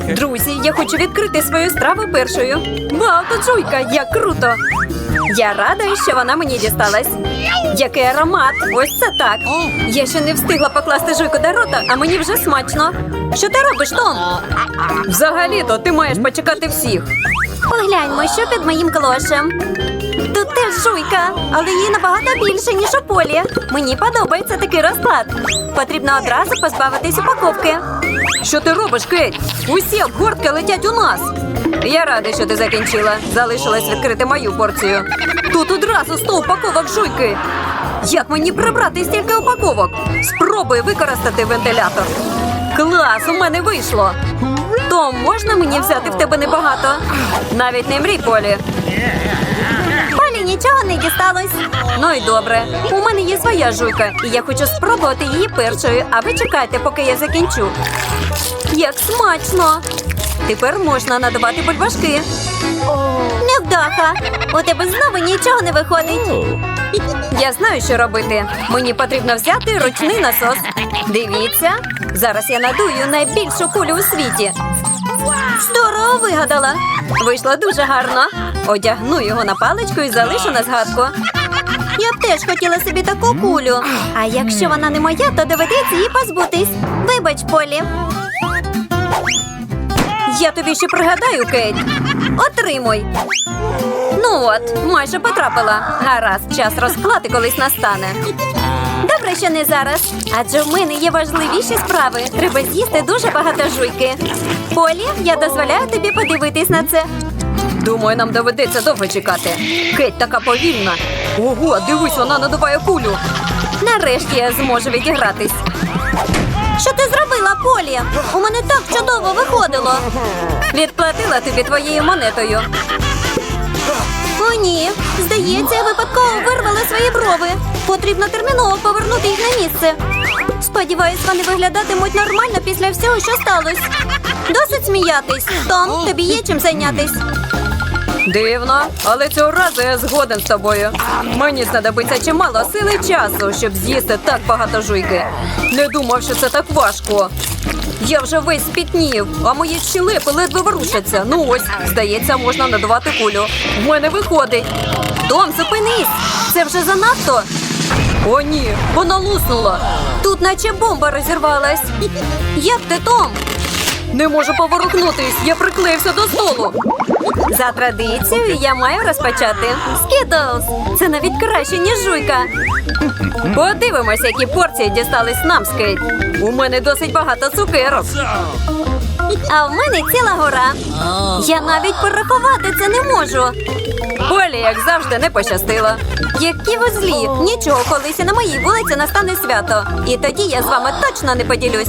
Друзі, я хочу відкрити свою страву першою. Вау, тут жуйка, як круто! Я рада, що вона мені дісталась. Який аромат! Ось це так. Я ще не встигла покласти жуйку до рота, а мені вже смачно. Що ти робиш, Том? Взагалі-то ти маєш почекати всіх. Погляньмо, що під моїм клошем. Жуйка, але її набагато більше, ніж у полі. Мені подобається такий розклад. Потрібно одразу позбавитись упаковки. Що ти робиш, Кейт? Усі обгортки летять у нас. Я рада, що ти закінчила. Залишилось відкрити мою порцію. Тут одразу сто упаковок жуйки. Як мені прибрати стільки упаковок? Спробуй використати вентилятор. Клас, у мене вийшло. Том, можна мені взяти в тебе небагато? Навіть не мрій, Полі. Нічого не дісталось. Ну і добре. У мене є своя жуйка, і я хочу спробувати її першою, а ви чекайте, поки я закінчу. Як смачно! Тепер можна надавати бульбашки. Невдаха! У тебе знову нічого не виходить. Я знаю, що робити. Мені потрібно взяти ручний насос. Дивіться, зараз я надую найбільшу кулю у світі. Здорово вигадала. Вийшло дуже гарно. Одягну його на паличку і залишу на згадку. Я б теж хотіла собі таку кулю. А якщо вона не моя, то доведеться її позбутись. Вибач, Полі. Я тобі ще пригадаю, Кейт. Отримуй. Ну от, майже потрапила. Гаразд, час розплати колись настане. Добре, що не зараз. Адже в мене є важливіші справи. Треба з'їсти дуже багато жуйки. Полі, я дозволяю тобі подивитись на це. Думаю, нам доведеться довго чекати. Кеть така повільна. Ого, дивись, вона надуває кулю. Нарешті я зможу відігратись. Що ти зробила, Полі? У мене так чудово виходило. Відплатила тобі твоєю монетою. О, ні. Здається, я випадково вирвала свої брови. Потрібно терміново повернути їх на місце. Сподіваюсь, вони виглядатимуть нормально після всього, що сталося. Досить сміятись. Том, тобі є чим зайнятись. Дивно, але цього разу я згоден з тобою. Мені знадобиться чимало сили часу, щоб з'їсти так багато жуйки. Не думав, що це так важко. Я вже весь спітнів, а мої щелепи ледве ворушаться. Ну ось, здається, можна надавати кулю. В мене виходить. Том, зупинись! Це вже занадто. О, ні, вона луснула. Тут наче бомба розірвалась. Як ти, Том? Не можу поворухнутись, я приклеївся до столу. За традицією я маю розпочати. Скітлз! Це навіть краще, ніж жуйка. Подивимось, які порції дістались нам, Скейт. У мене досить багато цукерок. А в мене ціла гора. Я навіть порахувати це не можу. Полі, як завжди, не пощастило. Які ви злі! Нічого, колись і на моїй вулиці настане свято. І тоді я з вами точно не поділюсь.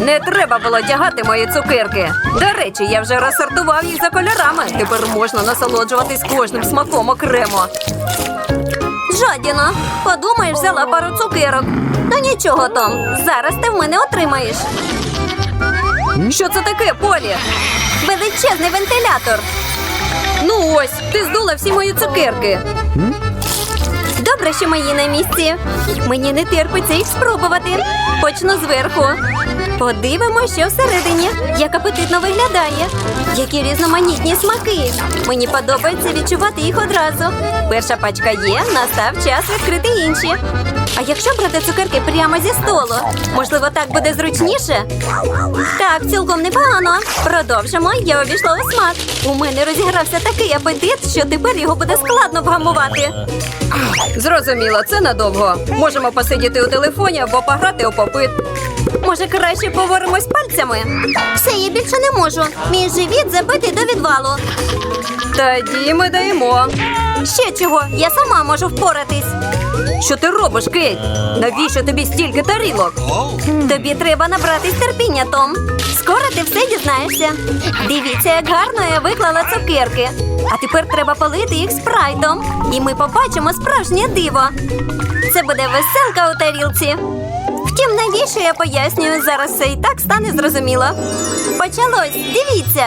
Не треба було тягати мої цукерки. До речі, я вже розсортував їх за кольорами. Тепер можна насолоджуватись кожним смаком окремо. Жадіна, подумаєш, взяла пару цукерок. Ну нічого, Том, зараз ти в мене отримаєш. Що це таке, Полі? Величезний вентилятор. Ну ось, ти здула всі мої цукерки. Добре, що мої на місці. Мені не терпиться їх спробувати. Почну зверху. Подивимося, що всередині. Як апетитно виглядає. Які різноманітні смаки. Мені подобається відчувати їх одразу. Перша пачка є, настав час відкрити інші. А якщо брати цукерки прямо зі столу, можливо, так буде зручніше? Так, цілком непогано. Продовжимо. Я обійшла у смак. У мене розігрався такий апетит, що тепер його буде складно вгамувати. Зрозуміло, це надовго. Можемо посидіти у телефоні або пограти у попит. Може, краще поворимось пальцями? Все, я більше не можу. Мій живіт забитий до відвалу. Тоді ми даємо. Ще чого? Я сама можу впоратись. Що ти робиш, Кейт? Навіщо тобі стільки тарілок? Тобі треба набратись терпіння, Том. Скоро ти все дізнаєшся. Дивіться, як гарно я виклала цукерки. А тепер треба полити їх спрайтом. І ми побачимо справжнє диво. Це буде веселка у тарілці. Втім, навіщо я пояснюю, зараз все і так стане зрозуміло. Почалось, дивіться.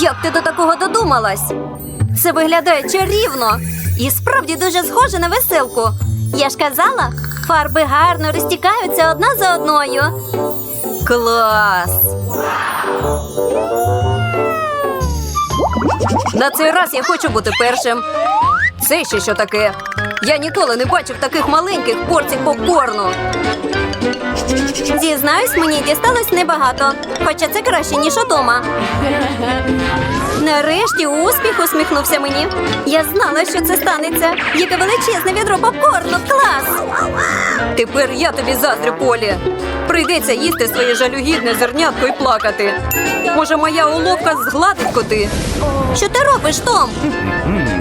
Як ти до такого додумалась? Це виглядає чарівно і справді дуже схоже на веселку. Я ж казала, фарби гарно розтікаються одна за одною. Клас! На цей раз я хочу бути першим. Це ще що таке? Я ніколи не бачив таких маленьких порцій попкорну. Зізнаюсь, мені дісталось небагато, хоча це краще, ніж удома. Нарешті успіх усміхнувся мені. Я знала, що це станеться. Яке величезне відро попкорну. Клас! Тепер я тобі заздрю, Полі. Прийдеться їсти своє жалюгідне зернятко і плакати. Може, моя уловка згладить коти? Що ти робиш, Том?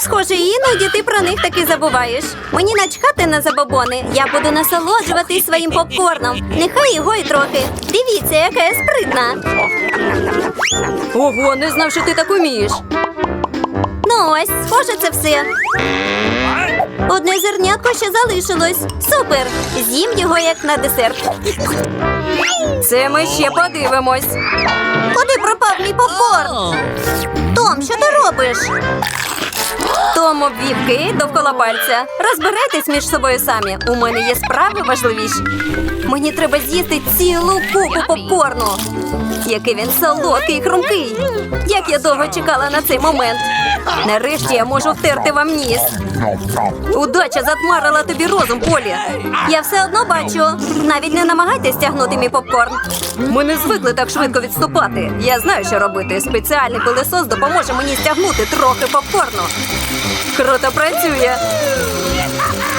Схоже, іноді ти про них таки забуваєш. Мені начхати на забобони. Я буду насолоджуватись своїм попкорном. Нехай його й трохи. Дивіться, яка я спритна. Ого, не знав, що ти так умієш. Ну ось, схоже, це все. Одне зернятко ще залишилось. Супер! З'їм його як на десерт. Це ми ще подивимось. Куди пропав мій попкорн? Том, що ти робиш? Том обвів Кейт довкола пальця. Розбирайтесь між собою самі. У мене є справи важливіші. Мені треба з'їсти цілу купу попкорну. Який він солодкий і хрумкий. Як я довго чекала на цей момент. Нарешті я можу втерти вам ніс. Удача затмарила тобі розум, Полі. Я все одно бачу. Навіть не намагайтесь тягнути мій попкорн. Ми не звикли так швидко відступати. Я знаю, що робити. Спеціальний пилесос допоможе мені стягнути трохи попкорну. Круто працює.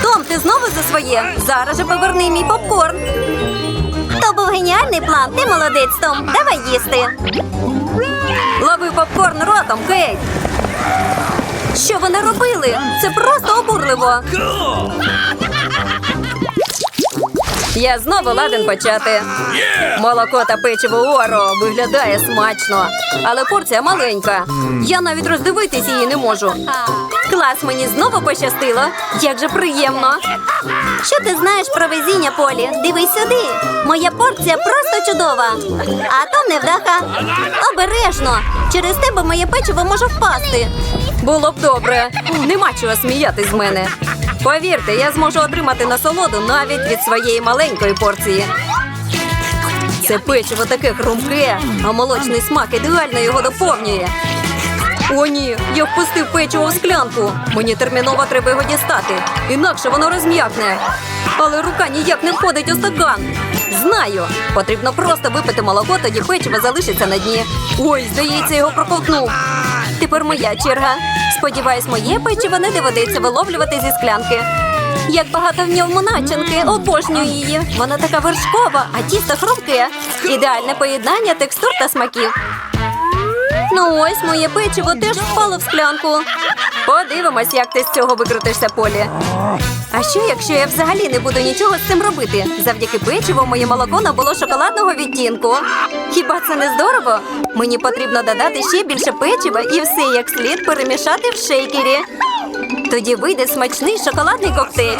Том, ти знову за своє? Зараз же поверни мій попкорн. То був геніальний план. Ти молодець, Том. Давай їсти. Лови попкорн ротом, Кейт. Що вони робили? Це просто обурливо. Я знову ладен почати. Молоко та печиво Оро виглядає смачно, але порція маленька. Я навіть роздивитись її не можу. Клас, мені знову пощастило. Як же приємно. Що ти знаєш про везіння, Полі? Дивись сюди. Моя порція просто чудова. А то невдаха. Обережно. Через тебе моє печиво може впасти. Було б добре. Нема чого сміятись з мене. Повірте, я зможу отримати насолоду навіть від своєї маленької порції. Це печиво таке хрумке, а молочний смак ідеально його доповнює. О, ні, я впустив печиво в склянку. Мені терміново треба його дістати, інакше воно розм'якне. Але рука ніяк не входить у стакан. Знаю, потрібно просто випити молоко, тоді печиво залишиться на дні. Ой, здається, його проковтнув. Тепер моя черга. Сподіваюсь, моє печиво не доведеться виловлювати зі склянки. Як багато в ньому начинки, обожнюю її. Вона така вершкова, а тісто хрумке. Ідеальне поєднання текстур та смаків. Ну ось моє печиво теж впало в склянку. Подивимось, як ти з цього викрутишся, Полі. А що, якщо я взагалі не буду нічого з цим робити? Завдяки печиву моє молоко набуло шоколадного відтінку. Хіба це не здорово? Мені потрібно додати ще більше печива і все як слід перемішати в шейкері. Тоді вийде смачний шоколадний коктейль.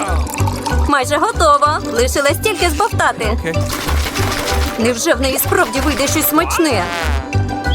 Майже готово. Лишилось тільки збовтати. Невже в неї справді вийде щось смачне?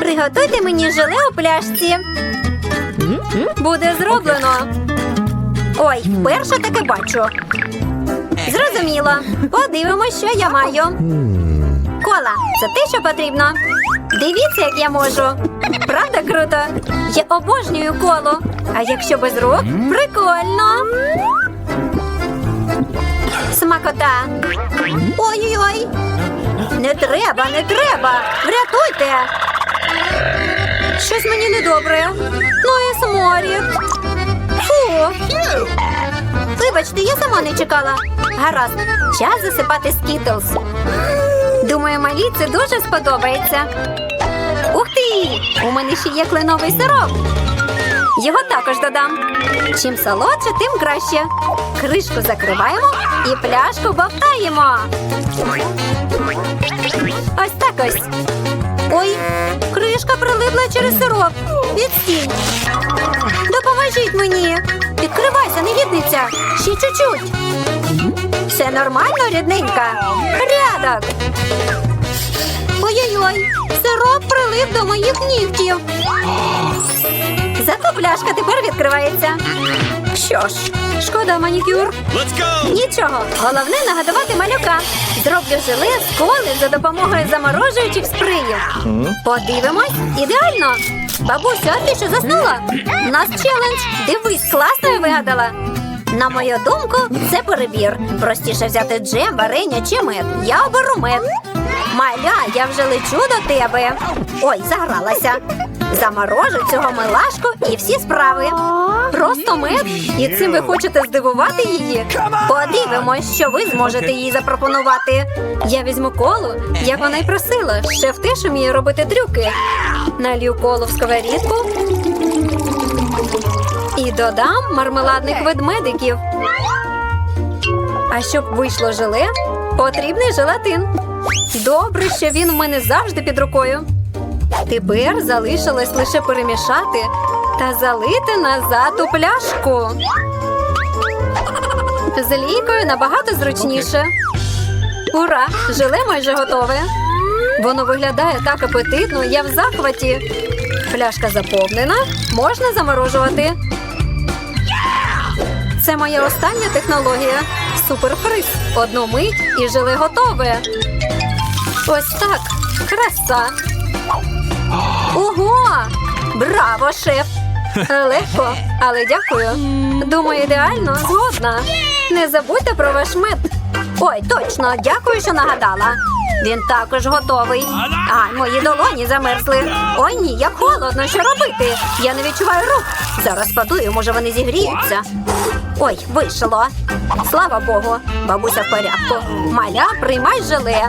Приготуйте мені желе у пляшці. Буде зроблено. Ой, вперше таке бачу. Зрозуміло. Подивимось, що я маю. Кола, це те, що потрібно. Дивіться, як я можу. Правда круто? Я обожнюю коло. А якщо без рук, прикольно. Смакота. Ой-ой-ой. Не треба, не треба. Врятуйте. Щось мені недобре. Ну і сморід. Фу. Вибачте, я сама не чекала. Гаразд, час засипати скітлс. Думаю, малі це дуже сподобається. Ух ти! У мене ще є кленовий сироп. Його також додам. Чим солодше, тим краще. Кришку закриваємо і пляшку бовтаємо. Ось так ось. Ой, кришка прилипла через сироп. Відстінь. Допоможіть мені. Відкривайся, негідниця. Ще чуть-чуть. Все нормально, рідненька. Порядок. Ой-ой-ой, сироп прилип до моїх нігтів. Зато пляшка тепер відкривається. Що ж, шкода манікюр. Let's go! Нічого, головне нагадувати малюка. Зроблю желе з коли за допомогою заморожуючих сприїв. Подивимось, ідеально. Бабусю, а ти що заснула? У нас челендж. Дивись, класно я вигадала. На мою думку, це перебір. Простіше взяти джем, варення чи мед. Я оберу мед. Маля, я вже лечу до тебе. Ой, загралася. Заморожу цього милашку і всі справи. Просто мед. І цим ви хочете здивувати її? Подивимось, що ви зможете їй запропонувати. Я візьму колу, як вона й просила. Шеф теж вміє робити трюки. Налью колу в сковорідку і додам мармеладних ведмедиків. А щоб вийшло желе, потрібний желатин. Добре, що він у мене завжди під рукою. Тепер залишилось лише перемішати та залити назад у пляшку. З лійкою набагато зручніше. Ура! Желе майже готове. Воно виглядає так апетитно, я в захваті. Пляшка заповнена, можна заморожувати. Це моя остання технологія. Суперфриз. Одну мить і желе готове. Ось так. Краса. Ого! Браво, шеф! Легко, але дякую. Думаю, ідеально згодна. Не забудьте про ваш мед. Ой, точно, дякую, що нагадала. Він також готовий. Ай, мої долоні замерзли. Ой ні, як холодно, що робити? Я не відчуваю рук. Зараз подую, може вони зігріються. Ой, вийшло. Слава Богу, бабуся в порядку. Маля, приймай желе.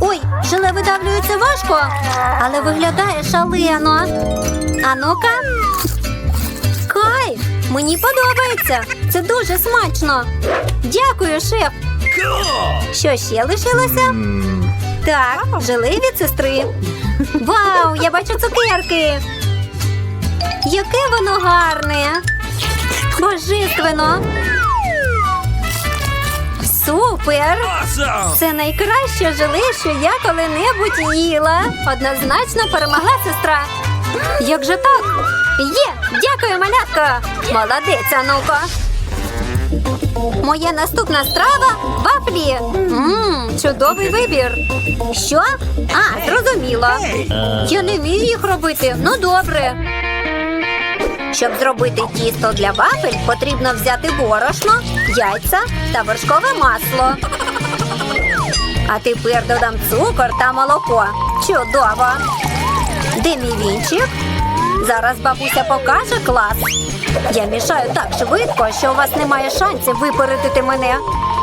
Ой, желе видавлюється важко, але виглядає шалено. А ну-ка. Кайф! Мені подобається. Це дуже смачно. Дякую, шеф. Що ще лишилося? Так, желе від сестри. Вау, я бачу цукерки. Яке воно гарне. Божественно. Супер! Це найкраще желе, що я коли-небудь їла. Однозначно перемогла сестра. Як же так? Є! Дякую, малятка! Молодець, Ануко! Моя наступна страва вафлі. Мм, чудовий вибір. Що? А, зрозуміло. Я не вмію їх робити. Ну добре. Щоб зробити тісто для вафель, потрібно взяти борошно, яйця та вершкове масло. А тепер додам цукор та молоко. Чудово! Де мій вінчик? Зараз бабуся покаже клас. Я мішаю так швидко, що у вас немає шансів випередити мене.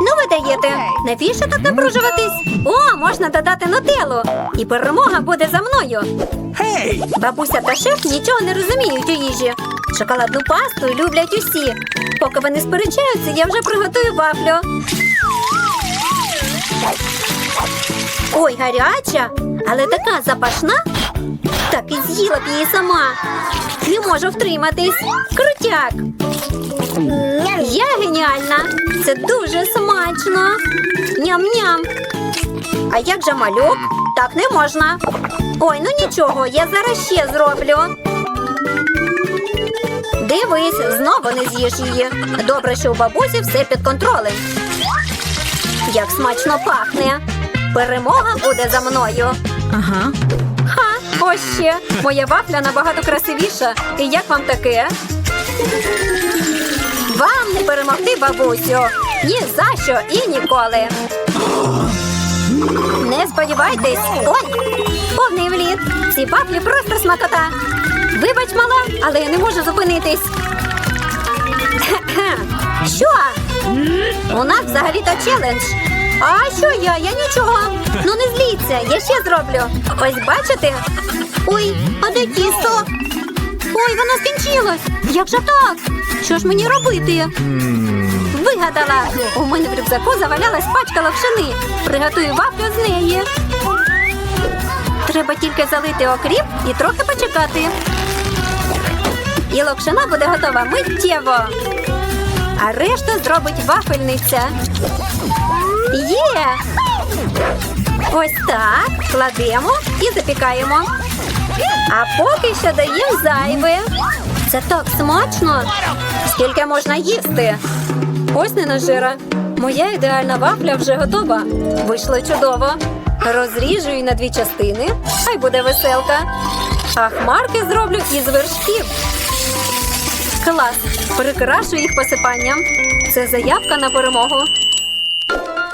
Ну, ви даєте. Навіщо так напружуватись? О, можна додати нутеллу. І перемога буде за мною. Бабуся та шеф нічого не розуміють у їжі. Шоколадну пасту люблять усі. Поки вони сперечаються, я вже приготую вафлю. Ой, гаряча, але така запашна. Так і з'їла б її сама. Можу втриматись. Крутяк. Я геніальна. Це дуже смачно. Ням-ням. А як же малюк? Так не можна. Ой, ну нічого, я зараз ще зроблю. Дивись, знову не з'їш її. Добре, що у бабусі все під контролем. Як смачно пахне. Перемога буде за мною. Ага. Ось ще. Моя вафля набагато красивіша. І як вам таке? Вам не перемогти, бабусю. Ні за що і ніколи. Не сподівайтесь. Ой, повний вліт. Ці вафлі просто смакота. Вибач, мала, але я не можу зупинитись. Що? У нас взагалі-то челендж. А що я? Я нічого. Ну не зліться, я ще зроблю. Ось бачите? Ой, а де тісто? Ой, воно скінчилось. Як же так? Що ж мені робити? Вигадала. У мене в рюкзаку завалялась пачка локшини. Приготую вафлю з неї. Треба тільки залити окріп і трохи почекати. І локшина буде готова миттєво. А решту зробить вафельниця. Є! Ось так. Кладемо і запікаємо. А поки що даємо зайве. Це так смачно. Скільки можна їсти? Ось не нажира. Моя ідеальна вафля вже готова. Вийшло чудово. Розріжу її на дві частини. Хай буде веселка. А хмарки зроблю із вершків. Клас! Прикрашу їх посипанням. Це заявка на перемогу.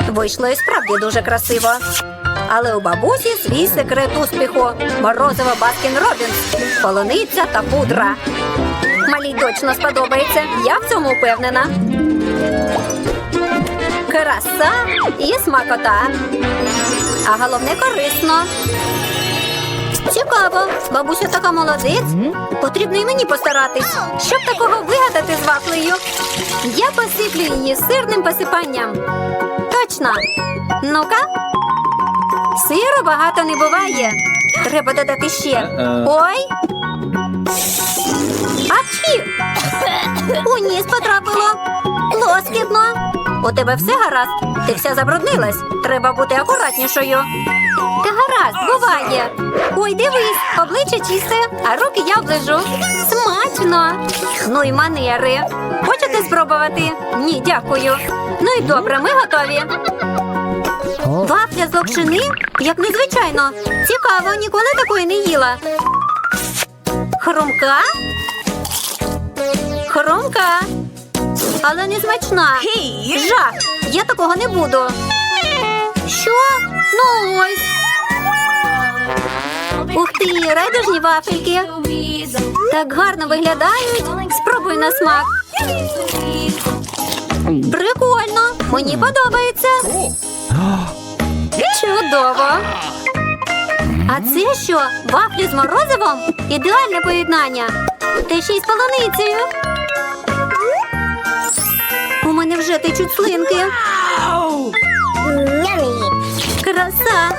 Вийшло і справді дуже красиво. Але у бабусі свій секрет успіху. Морозиво Баскін Робінс, полуниця та пудра. Малій точно сподобається. Я в цьому впевнена. Краса і смакота. А головне корисно. Цікаво, бабуся така молодець. Потрібно і мені постаратись, щоб такого вигадати з вафлею. Я посиплю її сирним посипанням. Точно. Ну-ка. Сиру багато не буває. Треба додати ще. Ой. Апчі! У ніс потрапило. Лоскітно. У тебе все гаразд? Ти вся забруднилась. Треба бути акуратнішою. Та гаразд, буває. Ой, дивись, обличчя чисте, а руки я оближу. Смачно. Ну і манери. Хочете спробувати? Ні, дякую. Ну і добре, ми готові. Вафля з локшини? Як незвичайно. Цікаво, ніколи такої не їла. Хрумка? Хрумка. Але не смачна. Жах. Я такого не буду. Що? Ну ось. Ух ти, райдужні вафельки. Так гарно виглядають. Спробуй на смак. Прикольно. Мені подобається. Чудово. А це що? Вафлі з морозивом? Ідеальне поєднання. Та ще й з полуницею. У мене вже течуть слинки. Краса.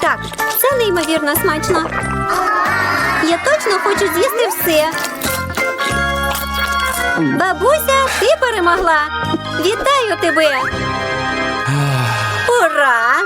Так, це неймовірно смачно. Я точно хочу з'їсти все. Бабуся, ти перемогла. Вітаю тебе. Ура!